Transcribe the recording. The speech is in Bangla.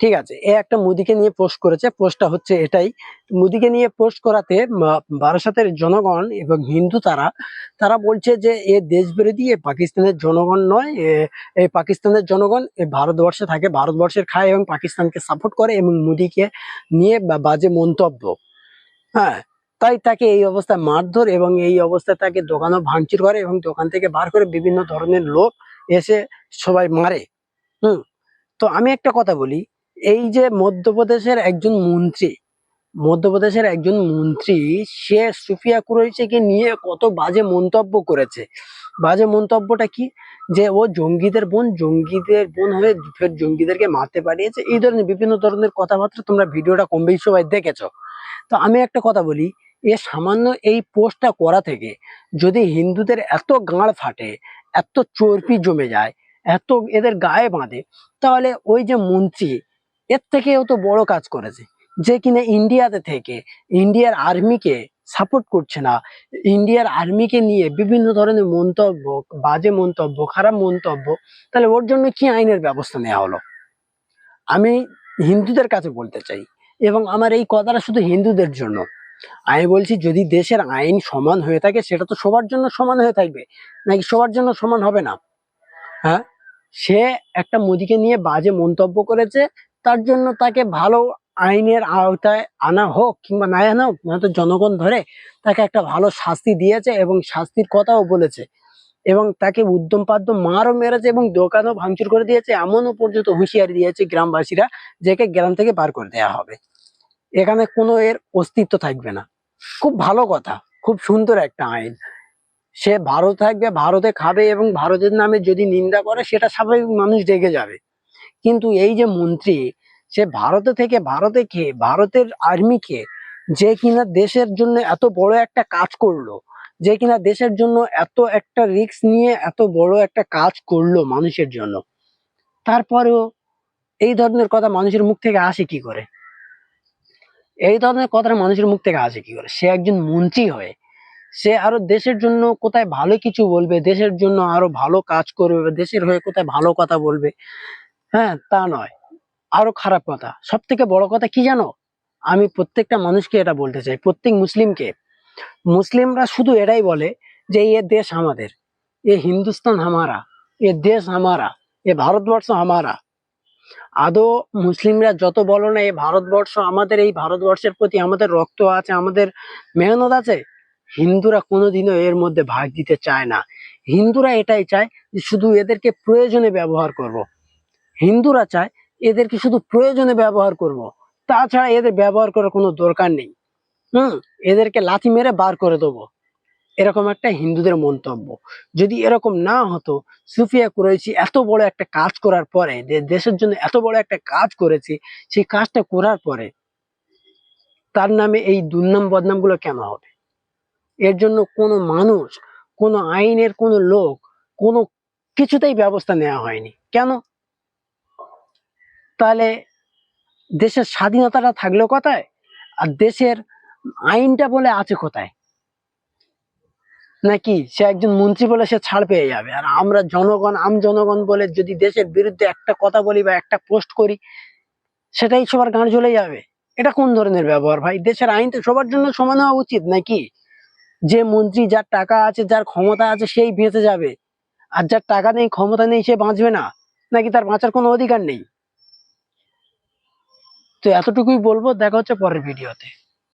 ঠিক আছে, এ একটা মুদিকে নিয়ে পোস্ট করেছে, পোস্টটা হচ্ছে এটাই। মুদিকে নিয়ে পোস্ট করাতে বারাসাতের জনগণ এবং হিন্দু তারা তারা বলছে যে এ দেশ বিরোধী এ পাকিস্তানের জনগণ নয়, এ- পাকিস্তানের জনগণ, এ ভারতবর্ষে থাকে, ভারতবর্ষের খায় এবং পাকিস্তানকে সাপোর্ট করে এবং মুদিকে নিয়ে বাজে মন্তব্য। হ্যাঁ তাই তাকে এই অবস্থায় মারধর এবং এই অবস্থায় তাকে দোকানও ভাঙচুর করে এবং দোকান থেকে বার করে বিভিন্ন ধরনের লোক এসে সবাই মারে। হুম, তো আমি একটা কথা বলি এই যে মধ্যপ্রদেশের একজন মন্ত্রী, মধ্যপ্রদেশের একজন মন্ত্রী, সে সুফিয়া কুরাইশিকে নিয়ে কত বাজে মন্তব্য করেছে। বাজে মন্তব্যটা কি? যে ও জঙ্গিদের বোন জঙ্গিদের বোন হয়ে ফের জঙ্গিদেরকে মারতে পারিয়েছে এই ধরনের বিভিন্ন ধরনের কথাবার্তা তোমরা ভিডিওটা কম বেশি সবাই দেখেছ। তো আমি একটা কথা বলি, এ সামান্য এই পোস্টটা করা থেকে যদি হিন্দুদের এত গাঁড় ফাটে, এত চর্বি জমে যায়, এত এদের গায়ে বাঁধে, তাহলে ওই যে মন্ত্রী এর থেকেও তো বড় কাজ করেছে। যে কিনা ইন্ডিয়াতে থেকে ইন্ডিয়ার আর্মিকে সাপোর্ট করছে না, ইন্ডিয়ার আর্মিকে নিয়ে বিভিন্ন ধরনের মন্তব্য, বাজে মন্তব্য, খারাপ মন্তব্য, তাহলে ওর জন্য কি আইনের ব্যবস্থা নেওয়া হলো? আমি হিন্দুদের কাছে বলতে চাই, এবং আমার এই কথাটা শুধু হিন্দুদের জন্য। আমি বলছি, যদি দেশের আইন সমান হয়ে থাকে, সেটা তো সবার জন্য সমান হয়ে থাকবে, নাকি সবার জন্য সমান হবে না? হ্যাঁ? সে একটা মোদিকে নিয়ে বাজে মন্তব্য করেছে তার জন্য তাকে ভালো আইনের আওতায় আনা হোক কিংবা না আনা হোক নয়তো জনগণ ধরে তাকে একটা ভালো শাস্তি দিয়েছে এবং শাস্তির কথাও বলেছে। এবং তাকে উদ্যম পাদ্য মারও মেরেছে এবং দোকানও ভাঙচুর করে দিয়েছে, এমনও পর্যন্ত হুঁশিয়ারি দিয়েছে গ্রামবাসীরা যে একে গ্রাম থেকে বার করে দেওয়া হবে। এখানে কোনো এর অস্তিত্ব থাকবে না। খুব ভালো কথা, খুব সুন্দর একটা আইন। সে ভারত থাকবে, ভারতে খাবে এবং ভারতের নামে যদি নিন্দা করে, সেটা স্বাভাবিক মানুষ ডেকে যাবে। কিন্তু এই যে মন্ত্রী, সে ভারতে থেকে ভারতে খেয়ে ভারতের আর্মিকে যে কিনা দেশের জন্য এত বড় একটা কাজ করল, যে কিনা দেশের জন্য এত একটা রিস্ক নিয়ে এত বড় একটা কাজ করল মানুষের জন্য, তারপরেও এই ধরনের কথা মানুষের মুখ থেকে আসে কি করে? এই ধরনের কথা মানুষের মুখ থেকে আসে কি করে? সে একজন মন্ত্রী হয়ে, সে আরও দেশের জন্য কোথায় ভালো কিছু বলবে, দেশের জন্য আরও ভালো কাজ করবে, দেশের হয়ে কোথায় ভালো কথা বলবে হ্যাঁ তা নয়। আরও খারাপ কথা। সব থেকে বড় কথা কি জানো? আমি প্রত্যেকটা মানুষকে এটা বলতে চাই, প্রত্যেক মুসলিমকে। মুসলিমরা শুধু এটাই বলে যে, এ দেশ আমাদের, এ হিন্দুস্তান হামারা, এ দেশ হামারা, এ ভারতবর্ষ হামারা। আদৌ মুসলিমরা যত বলো না এই ভারতবর্ষ আমাদের, এই ভারতবর্ষের প্রতি আমাদের রক্ত আছে, আমাদের মেহনত আছে? হিন্দুরা কোনোদিনও এর মধ্যে ভাগ দিতে চায় না। হিন্দুরা এটাই চায় যে, শুধু এদেরকে প্রয়োজনে ব্যবহার করব। হিন্দুরা চায় এদেরকে শুধু প্রয়োজনে ব্যবহার করব। তাছাড়া এদের ব্যবহার করার কোনো দরকার নেই। হুম? এদেরকে লাথি মেরে বার করে দেবো। এরকম একটা হিন্দুদের মন্তব্য। যদি এরকম না হতো, সুফিয়া কুরাইশি এত বড় একটা কাজ করার পরে দেশের জন্য এত বড় একটা কাজ করেছি, সেই কাজটা করার পরে, তার নামে এই দুর্নাম বদনামগুলো কেন হবে? এর জন্য কোনো মানুষ, কোনো আইনের কোনো লোক, কোনো কিছুতেই ব্যবস্থা নেওয়া হয়নি। কেন? তাহলে দেশের স্বাধীনতাটা থাকল কোথায়? আর দেশের আইনটা বলে আছে কোথায়? নাকি সে একজন মন্ত্রী বলে সে ছাড় পেয়ে যাবে? আর আমরা জনগণ, আম জনগণ বলে যদি দেশের বিরুদ্ধে একটা কথা বলি বা একটা পোস্ট করি, সেটাই সবার গাঁড় জ্বলে যাবে। এটা কোন ধরনের ব্যবহার ভাই? দেশের আইন তো সবার জন্য সমান হওয়া উচিত নাকি? যে মন্ত্রী যার টাকা আছে, যার ক্ষমতা আছে, সেই বেঁচে যাবে। আর যার টাকা নেই, ক্ষমতা নেই, সে বাঁচবে না। নাকি তার বাঁচার কোনো অধিকার নেই? তো এতটুকুই বলব দেখা হচ্ছে পরের ভিডিওতে।